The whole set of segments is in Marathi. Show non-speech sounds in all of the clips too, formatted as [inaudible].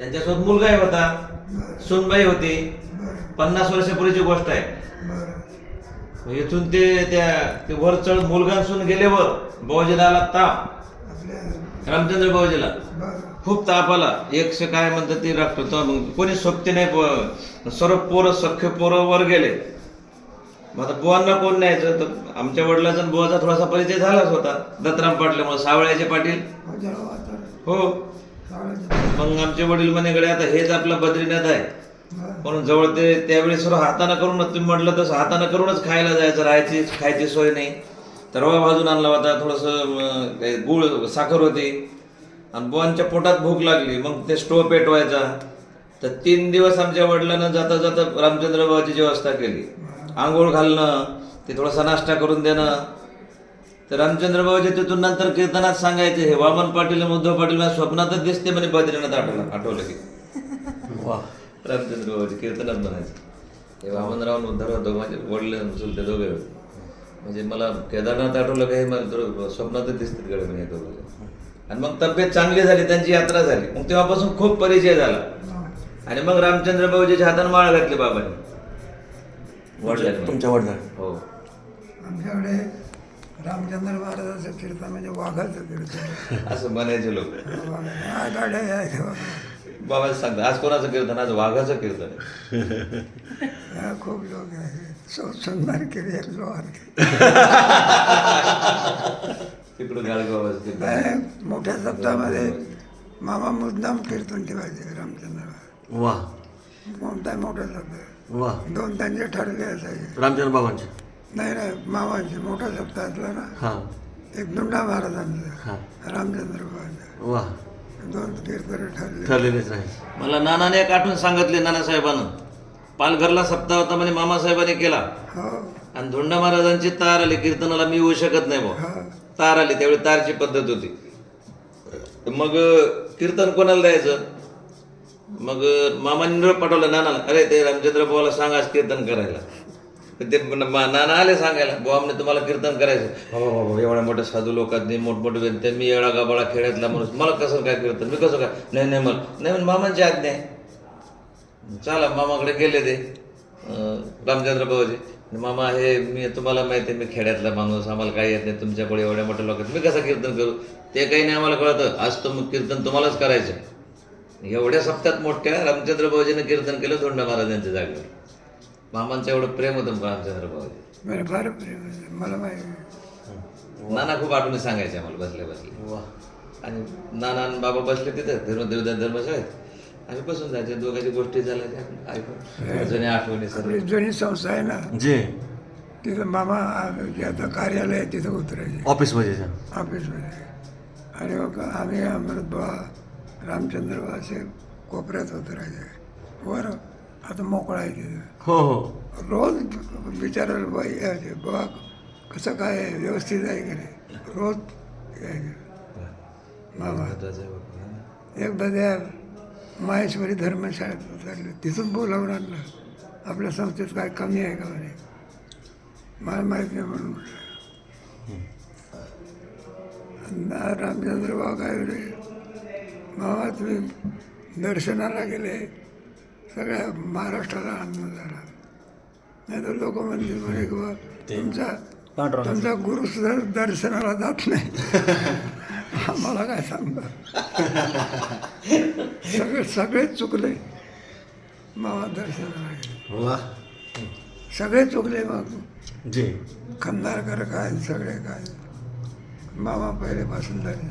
त्यांच्यासोबत मुलगाही होता सोनबाई सुनबाई होती. पन्नास वर्षापूर्वीची गोष्ट आहे. इथून ते त्या ते वर चढ मुलगा सुन गेले वर आला ताप. रामचंद्र भाऊजीला. खूप ताप आला. एकशे काय म्हणतात ते डॉक्टर तर मग कोणी सोबती नाही सर्व पोरं सख्खे पोरं वर गेले. मग आता बुवांना कोण न्यायचं? तर आमच्या वडिलाचा बुवाचा थोडासा परिचय झालाच होता. दत्तराम पाटल्यामुळे सावळ्याचे पाटील. हो. मग आमचे वडील म्हणे आता हेच आपलं बद्रीनाथ आहे. म्हणून जवळ ते त्यावेळेस हाताने करून तुम्ही म्हटलं तसं हाताने करूनच खायला जायचं राहायची खायची सोय नाही. तर रवा भाजून आणला होता थोडंसं गुळ साखर होती. आणि बुवांच्या पोटात भूक लागली. मग ते स्टोव पेटवायचा. तर तीन दिवस आमच्या वडिलांना जाता जाता रामचंद्र बाबाची व्यवस्था केली. आंघोळ घालणं ते थोडासा नाश्ता करून देणं. तर रामचंद्र बाबाच्या तिथून नंतर कीर्तनात सांगायचे हे वामन पाटील उद्धव पाटील स्वप्नातच दिसते म्हणे बद्रीनाथ आठवलं आठवलं की. रामचंद्र बाबाचे कीर्तनात म्हणायचं हे वामनराव आणि उद्धव होतो माझे वडील चुलते दोघे होते म्हणजे मला केदारनाथ आठवलं काही मला स्वप्नातच दिसतात गडे म्हणे दोघं आणि मग तब्येत चांगली झाली त्यांची यात्रा झाली. मग तेव्हापासून खूप परिचय झाला. आणि मग रामचंद्र बाबाजीच्या हाताने माळ घातली बाबांनी. वडिलांनी. तुमच्या वडिला हो. रामचंद्र महाराजाचं कीर्तन म्हणजे वाघाचं कीर्तन असं म्हणायचे लोक. हा गाड्या बाबा सांगतात आज कोणाचं कीर्तन? आज वाघाचं कीर्तन खूप लोक सुंदर केली एक लोहार तिकडं गाडगावाचं कीर्तन काय मोठ्या सप्ताहामध्ये मामा मुद्दाम कीर्तन ठेवायचे रामचंद्र वा. कोणताही मोठा सप्ताह? वा. दोन त्यांचे ठरले असायचे. रामचंद्र बाबांचे. नाही नाही मामाचे मोठा सप्ताह असला ना हां. एक दुंडा महाराजांचा हां. रामचंद्र बाबांचा वा. दोन कीर्तन ठरले. ठरलेलेच नाही. मला नानाने एक आठवण सांगितली नानासाहेबानं. पालघरला सप्ताह होता म्हणे मामासाहेबांनी केला. हो. आणि धोंडा महाराजांची तार आली कीर्तनाला मी येऊ शकत नाही भाऊ हा. तार आली त्यावेळी तारची पद्धत होती. तर मग अं, कीर्तन कोणाला द्यायचं? मग अं, मामांनी निरोप पाठवला नानाला. अरे ते रामचंद्र बुवाला सांग आज कीर्तन करायला. ते नानाले आले सांगायला बुवा आमने तुम्हाला कीर्तन करायचं. हो, हो, हो, हो एवढ्या मोठ्या साधू लोकांनी मोठमोठे व्यक्ती मी एवढा गाबाळा खेड्यातला माणूस. मला कसं काय कीर्तन? मी कसं काय? नाही नाही मला नाही मामांची आज्ञा आहे. चला मामाकडे गेले ते. रामचंद्र बाबाजी मामा हे मी तुम्हाला माहिती आहे मी खेड्यातला माणूस. आम्हाला काही येत नाही. तुमच्याकडे एवढ्या मोठ्या लोक मी कसं कीर्तन करू? ते काही नाही आम्हाला कळतं. आज तुम कीर्तन तुम्हालाच करायचं एवढ्या सप्त्यात मोठ्या रामचंद्र बाबाजीनं कीर्तन केलं धोंडा महाराजांच्या जागेवर. मामांचं एवढं प्रेम होतं रामचंद्र बाबाजी मला फार प्रेम. मला माहिती नाना खूप आठवणी सांगायचे आम्हाला बसल्या बसल्या. वा आणि नाना आणि बाबा बसले तिथे धर्म देवदान धर्मशाळेत. आम्ही बसून जायचे दोघांची गोष्टी झाल्या ऐकून जुन्या आठवणी सर्व आपली जुनी संस्था आहे ना जे. तिथं मामा जे आता कार्यालय आहे तिथं उतरायचे. ऑफिसमध्ये जा. ऑफिसमध्ये. आणि मग आम्ही अमृतबा रामचंद्र असे कोपऱ्यात उतरायचे. वर आता मोकळा आहे तिथं हो हो. रोज विचारायला बाई यायचे बघा कसं काय आहे? व्यवस्थित आहे की नाही? रोज यायचे. मामा एकदा त्या माहेश्वरी धर्मशाळेत उतरले तिथून बोलावून आणलं. आपल्या संस्थेत काय कमी आहे का म्हणे? मला माहीत नाही म्हणून म्हटलं. आणि रामचंद्र बाबा काय म्हणे? मामा तुम्ही दर्शनाला गेले? सगळ्या महाराष्ट्राला आनंद झाला. नाही तर लोक म्हणतील म्हणे की बा तुमचा तुमचा गुरु सुद्धा दर्शनाला जात नाही. [laughs] आम्हाला काय सांगता सगळे सगळेच चुकले. मामा दर्शनाला सगळे चुकले मग. जे. खंदारकर काय सगळे काय. मामा पहिलेपासून दर्शन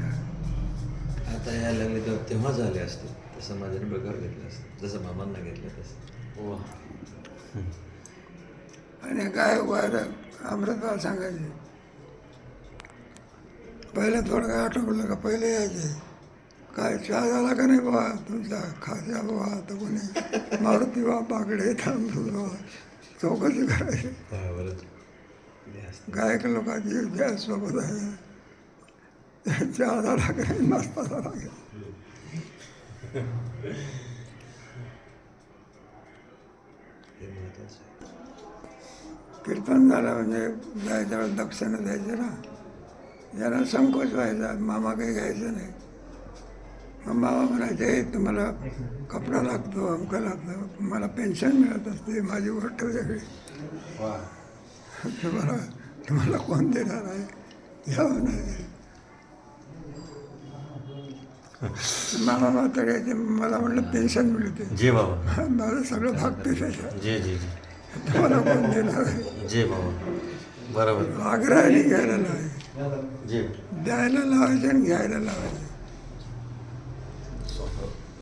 आता या लागले तेव्हा तेव्हा झाले असते. तसं माझ्याने प्रकार घेतलं असतं. जसं मामांना घेतलं तसं. आणि काय वर अमृतबाब सांगायचे. पहिले थोडं काय आठवलं का? पहिले यायचे. काय चहा झाला का नाही बाबा तुमचा खात्या बाबा तर कोणी मारुती बा बाकडे थांबतो बाबा चौकशी करायची. गायक लोकांची गॅस सोबत आहे. चहा झाला का नाही? नाश्ता झाला कीर्तन झालं म्हणजे जायच्या दक्षिणा द्यायचे ना. याला संकोच व्हायचा मामा काही घ्यायचं नाही. मग मामा म्हणायचे तुम्हाला कपडा लागतो अमका लागतो मला पेन्शन मिळत असते माझी गोष्ट वेगळी तुम्हाला तुम्हाला कोण देणार आहे? घ्यावं नाही. [laughs] मामा मात्र यायचे मला म्हटलं पेन्शन मिळते जे बाबा. [laughs] माझं सगळं भागते त्याच्यात जे जे जे. तुम्हाला कोण देणार? आहे जे बाबा. बरोबर. आग्रहाने घ्यायला लावायचे जे. द्यायला लावायचे आणि घ्यायला लावायचे.